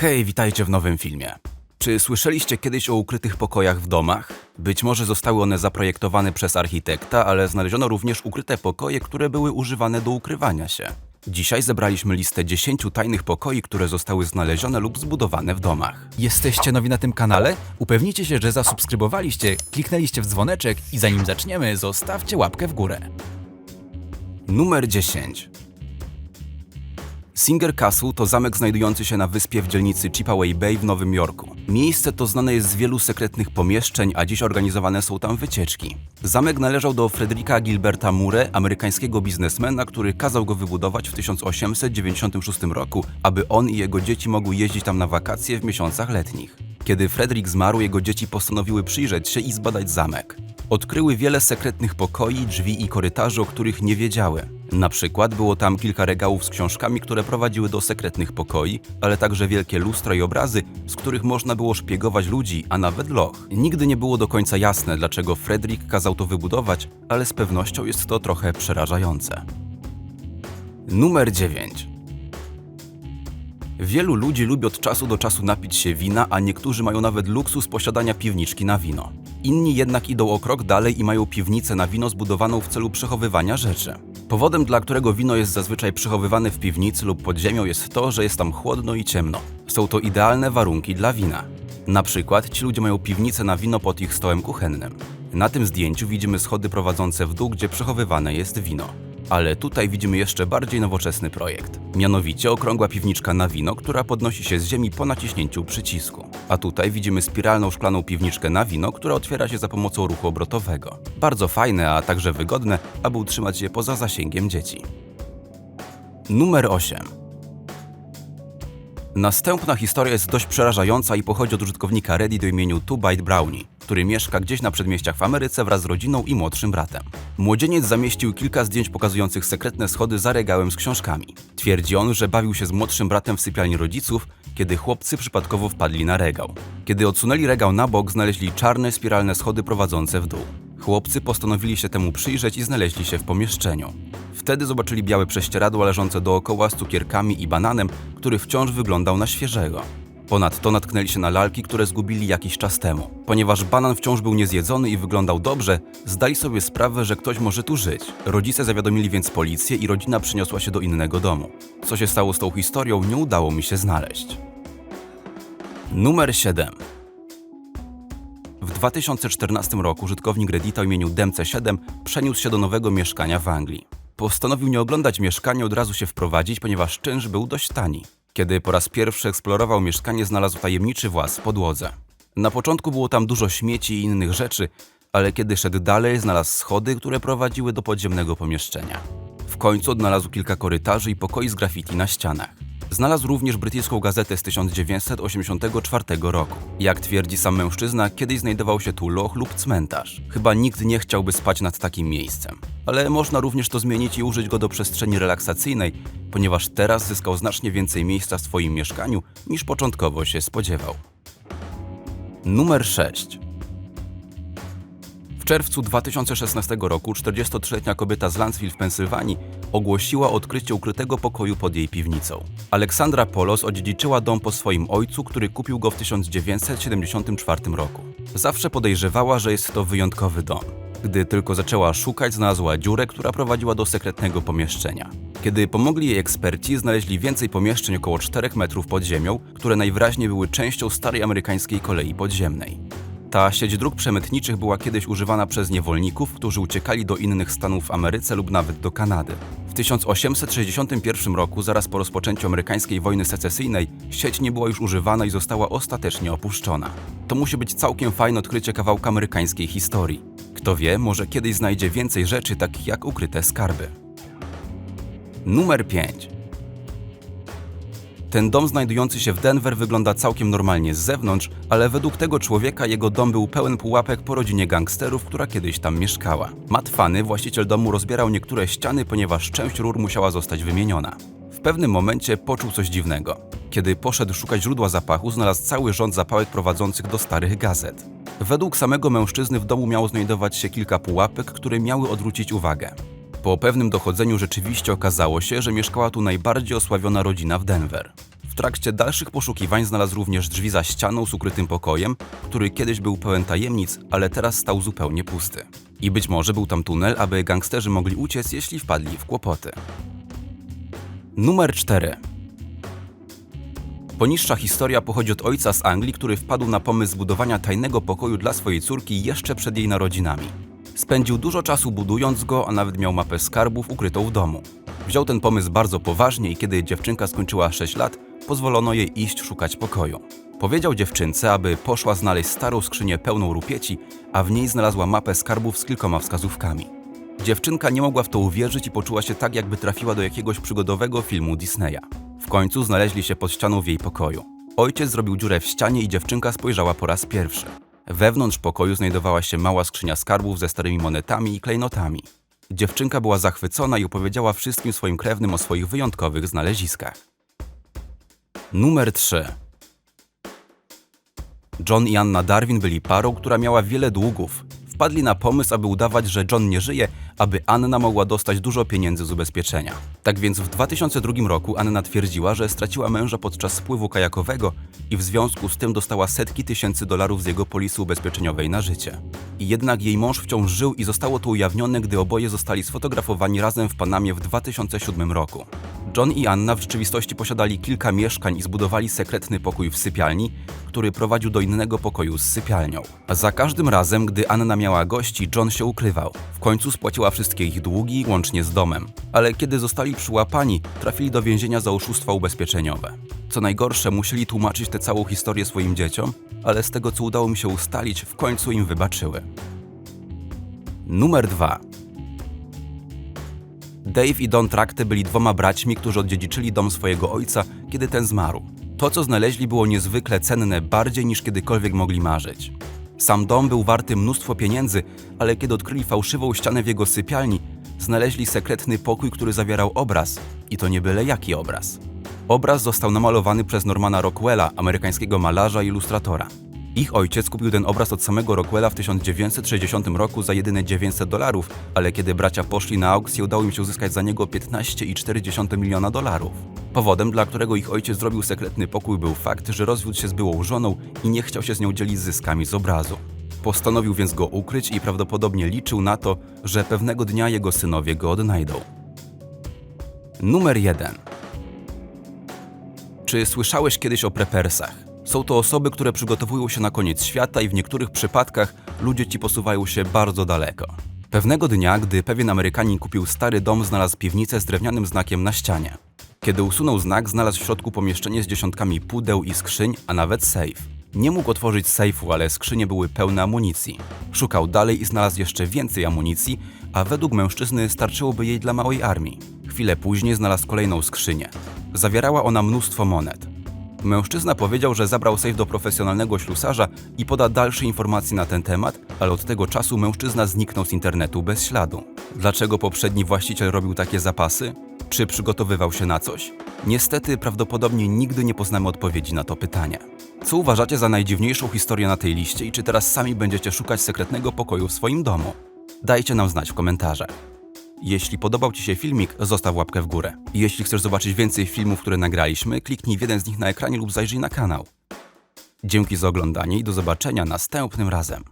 Hej, witajcie w nowym filmie. Czy słyszeliście kiedyś o ukrytych pokojach w domach? Być może zostały one zaprojektowane przez architekta, ale znaleziono również ukryte pokoje, które były używane do ukrywania się. Dzisiaj zebraliśmy listę 10 tajnych pokoi, które zostały znalezione lub zbudowane w domach. Jesteście nowi na tym kanale? Upewnijcie się, że zasubskrybowaliście, kliknęliście w dzwoneczek i zanim zaczniemy, zostawcie łapkę w górę. Numer 10. Singer Castle to zamek znajdujący się na wyspie w dzielnicy Chipaway Bay w Nowym Jorku. Miejsce to znane jest z wielu sekretnych pomieszczeń, a dziś organizowane są tam wycieczki. Zamek należał do Frederica Gilberta Mure, amerykańskiego biznesmena, który kazał go wybudować w 1896 roku, aby on i jego dzieci mogły jeździć tam na wakacje w miesiącach letnich. Kiedy Frederick zmarł, jego dzieci postanowiły przyjrzeć się i zbadać zamek. Odkryły wiele sekretnych pokoi, drzwi i korytarzy, o których nie wiedziały. Na przykład było tam kilka regałów z książkami, które prowadziły do sekretnych pokoi, ale także wielkie lustra i obrazy, z których można było szpiegować ludzi, a nawet loch. Nigdy nie było do końca jasne, dlaczego Frederick kazał to wybudować, ale z pewnością jest to trochę przerażające. Numer 9. Wielu ludzi lubi od czasu do czasu napić się wina, a niektórzy mają nawet luksus posiadania piwniczki na wino. Inni jednak idą o krok dalej i mają piwnicę na wino zbudowaną w celu przechowywania rzeczy. Powodem, dla którego wino jest zazwyczaj przechowywane w piwnicy lub pod ziemią jest to, że jest tam chłodno i ciemno. Są to idealne warunki dla wina. Na przykład ci ludzie mają piwnicę na wino pod ich stołem kuchennym. Na tym zdjęciu widzimy schody prowadzące w dół, gdzie przechowywane jest wino. Ale tutaj widzimy jeszcze bardziej nowoczesny projekt. Mianowicie okrągła piwniczka na wino, która podnosi się z ziemi po naciśnięciu przycisku. A tutaj widzimy spiralną szklaną piwniczkę na wino, która otwiera się za pomocą ruchu obrotowego. Bardzo fajne, a także wygodne, aby utrzymać je poza zasięgiem dzieci. Numer 8. Następna historia jest dość przerażająca i pochodzi od użytkownika Reddit o imieniu Two Bite Brownie, który mieszka gdzieś na przedmieściach w Ameryce wraz z rodziną i młodszym bratem. Młodzieniec zamieścił kilka zdjęć pokazujących sekretne schody za regałem z książkami. Twierdzi on, że bawił się z młodszym bratem w sypialni rodziców, kiedy chłopcy przypadkowo wpadli na regał. Kiedy odsunęli regał na bok, znaleźli czarne spiralne schody prowadzące w dół. Chłopcy postanowili się temu przyjrzeć i znaleźli się w pomieszczeniu. Wtedy zobaczyli białe prześcieradło leżące dookoła z cukierkami i bananem, który wciąż wyglądał na świeżego. Ponadto natknęli się na lalki, które zgubili jakiś czas temu. Ponieważ banan wciąż był niezjedzony i wyglądał dobrze, zdali sobie sprawę, że ktoś może tu żyć. Rodzice zawiadomili więc policję i rodzina przeniosła się do innego domu. Co się stało z tą historią, nie udało mi się znaleźć. Numer 7. W 2014 roku użytkownik Reddita o imieniu Demce7 przeniósł się do nowego mieszkania w Anglii. Postanowił nie oglądać mieszkania, od razu się wprowadzić, ponieważ czynsz był dość tani. Kiedy po raz pierwszy eksplorował mieszkanie, znalazł tajemniczy właz w podłodze. Na początku było tam dużo śmieci i innych rzeczy, ale kiedy szedł dalej, znalazł schody, które prowadziły do podziemnego pomieszczenia. W końcu odnalazł kilka korytarzy i pokoi z graffiti na ścianach. Znalazł również brytyjską gazetę z 1984 roku. Jak twierdzi sam mężczyzna, kiedyś znajdował się tu loch lub cmentarz. Chyba nikt nie chciałby spać nad takim miejscem. Ale można również to zmienić i użyć go do przestrzeni relaksacyjnej, ponieważ teraz zyskał znacznie więcej miejsca w swoim mieszkaniu niż początkowo się spodziewał. Numer 6. Czerwcu 2016 roku 43-letnia kobieta z Lansville w Pensylwanii ogłosiła odkrycie ukrytego pokoju pod jej piwnicą. Aleksandra Polos odziedziczyła dom po swoim ojcu, który kupił go w 1974 roku. Zawsze podejrzewała, że jest to wyjątkowy dom. Gdy tylko zaczęła szukać, znalazła dziurę, która prowadziła do sekretnego pomieszczenia. Kiedy pomogli jej eksperci, znaleźli więcej pomieszczeń około 4 metrów pod ziemią, które najwyraźniej były częścią starej amerykańskiej kolei podziemnej. Ta sieć dróg przemytniczych była kiedyś używana przez niewolników, którzy uciekali do innych stanów w Ameryce lub nawet do Kanady. W 1861 roku, zaraz po rozpoczęciu amerykańskiej wojny secesyjnej, sieć nie była już używana i została ostatecznie opuszczona. To musi być całkiem fajne odkrycie kawałka amerykańskiej historii. Kto wie, może kiedyś znajdzie więcej rzeczy, takich jak ukryte skarby. Numer 5. Ten dom znajdujący się w Denver wygląda całkiem normalnie z zewnątrz, ale według tego człowieka jego dom był pełen pułapek po rodzinie gangsterów, która kiedyś tam mieszkała. Matt Fanny, właściciel domu, rozbierał niektóre ściany, ponieważ część rur musiała zostać wymieniona. W pewnym momencie poczuł coś dziwnego. Kiedy poszedł szukać źródła zapachu, znalazł cały rząd zapałek prowadzących do starych gazet. Według samego mężczyzny w domu miało znajdować się kilka pułapek, które miały odwrócić uwagę. Po pewnym dochodzeniu rzeczywiście okazało się, że mieszkała tu najbardziej osławiona rodzina w Denver. W trakcie dalszych poszukiwań znalazł również drzwi za ścianą z ukrytym pokojem, który kiedyś był pełen tajemnic, ale teraz stał zupełnie pusty. I być może był tam tunel, aby gangsterzy mogli uciec, jeśli wpadli w kłopoty. Numer 4. Poniższa historia pochodzi od ojca z Anglii, który wpadł na pomysł zbudowania tajnego pokoju dla swojej córki jeszcze przed jej narodzinami. Spędził dużo czasu budując go, a nawet miał mapę skarbów ukrytą w domu. Wziął ten pomysł bardzo poważnie i kiedy dziewczynka skończyła 6 lat, pozwolono jej iść szukać pokoju. Powiedział dziewczynce, aby poszła znaleźć starą skrzynię pełną rupieci, a w niej znalazła mapę skarbów z kilkoma wskazówkami. Dziewczynka nie mogła w to uwierzyć i poczuła się tak, jakby trafiła do jakiegoś przygodowego filmu Disneya. W końcu znaleźli się pod ścianą w jej pokoju. Ojciec zrobił dziurę w ścianie i dziewczynka spojrzała po raz pierwszy. Wewnątrz pokoju znajdowała się mała skrzynia skarbów ze starymi monetami i klejnotami. Dziewczynka była zachwycona i opowiedziała wszystkim swoim krewnym o swoich wyjątkowych znaleziskach. Numer 3. John i Anna Darwin byli parą, która miała wiele długów. Wpadli na pomysł, aby udawać, że John nie żyje, aby Anna mogła dostać dużo pieniędzy z ubezpieczenia. Tak więc w 2002 roku Anna twierdziła, że straciła męża podczas spływu kajakowego i w związku z tym dostała setki tysięcy dolarów z jego polisy ubezpieczeniowej na życie. I jednak jej mąż wciąż żył i zostało to ujawnione, gdy oboje zostali sfotografowani razem w Panamie w 2007 roku. John i Anna w rzeczywistości posiadali kilka mieszkań i zbudowali sekretny pokój w sypialni, który prowadził do innego pokoju z sypialnią. Za każdym razem, gdy Anna miała gości, John się ukrywał. W końcu spłaciła wszystkie ich długi, łącznie z domem. Ale kiedy zostali przyłapani, trafili do więzienia za oszustwa ubezpieczeniowe. Co najgorsze, musieli tłumaczyć tę całą historię swoim dzieciom, ale z tego co udało mi się ustalić, w końcu im wybaczyły. Numer 2. Dave i Don Trakte byli dwoma braćmi, którzy odziedziczyli dom swojego ojca, kiedy ten zmarł. To, co znaleźli, było niezwykle cenne, bardziej niż kiedykolwiek mogli marzyć. Sam dom był warty mnóstwo pieniędzy, ale kiedy odkryli fałszywą ścianę w jego sypialni, znaleźli sekretny pokój, który zawierał obraz. I to nie byle jaki obraz. Obraz został namalowany przez Normana Rockwella, amerykańskiego malarza i ilustratora. Ich ojciec kupił ten obraz od samego Rockwella w 1960 roku za jedyne 900 dolarów, ale kiedy bracia poszli na aukcję, udało im się uzyskać za niego 15,4 miliona dolarów. Powodem, dla którego ich ojciec zrobił sekretny pokój, był fakt, że rozwiódł się z byłą żoną i nie chciał się z nią dzielić zyskami z obrazu. Postanowił więc go ukryć i prawdopodobnie liczył na to, że pewnego dnia jego synowie go odnajdą. Numer 1. Czy słyszałeś kiedyś o prepersach? Są to osoby, które przygotowują się na koniec świata i w niektórych przypadkach ludzie ci posuwają się bardzo daleko. Pewnego dnia, gdy pewien Amerykanin kupił stary dom, znalazł piwnicę z drewnianym znakiem na ścianie. Kiedy usunął znak, znalazł w środku pomieszczenie z dziesiątkami pudeł i skrzyń, a nawet sejf. Nie mógł otworzyć sejfu, ale skrzynie były pełne amunicji. Szukał dalej i znalazł jeszcze więcej amunicji, a według mężczyzny starczyłoby jej dla małej armii. Chwilę później znalazł kolejną skrzynię. Zawierała ona mnóstwo monet. Mężczyzna powiedział, że zabrał sejf do profesjonalnego ślusarza i poda dalsze informacje na ten temat, ale od tego czasu mężczyzna zniknął z internetu bez śladu. Dlaczego poprzedni właściciel robił takie zapasy? Czy przygotowywał się na coś? Niestety, prawdopodobnie nigdy nie poznamy odpowiedzi na to pytanie. Co uważacie za najdziwniejszą historię na tej liście i czy teraz sami będziecie szukać sekretnego pokoju w swoim domu? Dajcie nam znać w komentarzach. Jeśli podobał Ci się filmik, zostaw łapkę w górę. Jeśli chcesz zobaczyć więcej filmów, które nagraliśmy, kliknij w jeden z nich na ekranie lub zajrzyj na kanał. Dzięki za oglądanie i do zobaczenia następnym razem.